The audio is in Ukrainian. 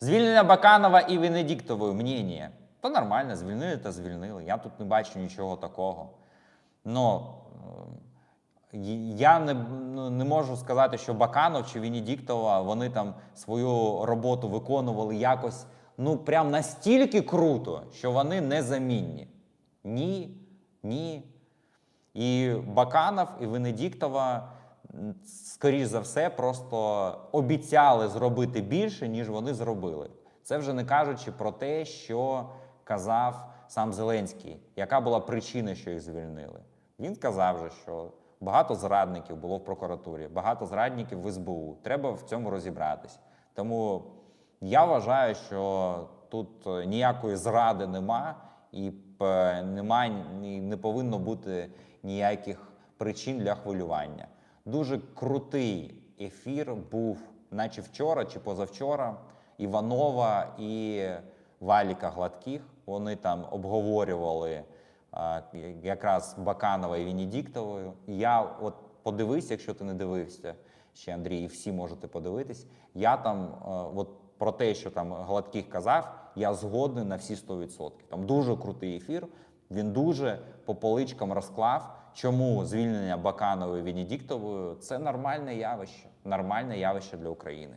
Звільнення Баканова і Венедіктової мнення. То нормально, звільнили та звільнили. Я тут не бачу нічого такого. Ну, я не, ну, не можу сказати, що Баканов чи Венедіктова вони там свою роботу виконували якось ну прям настільки круто, що вони незамінні. Ні, ні. І Баканов, і Венедіктова, скоріш за все, просто обіцяли зробити більше, ніж вони зробили. Це вже не кажучи про те, що казав сам Зеленський, яка була причина, що їх звільнили. Він сказав же, що багато зрадників було в прокуратурі, багато зрадників в СБУ. Треба в цьому розібратись. Тому я вважаю, що тут е, ніякої зради нема, і п- нема не повинно бути ніяких причин для хвилювання. Дуже крутий ефір був, наче вчора чи позавчора, Іванова і Валіка Гладких. Вони там обговорювали а, якраз Баканова і Венедіктовою. Я от подивись, якщо ти не дивився ще Андрій, і всі можете подивитись. Я там е, от про те, що там Гладких казав, я згодний на всі 100%. Там дуже крутий ефір. Він дуже по поличкам розклав, чому звільнення Баканової венедіктовою це нормальне явище, нормальне явище для України.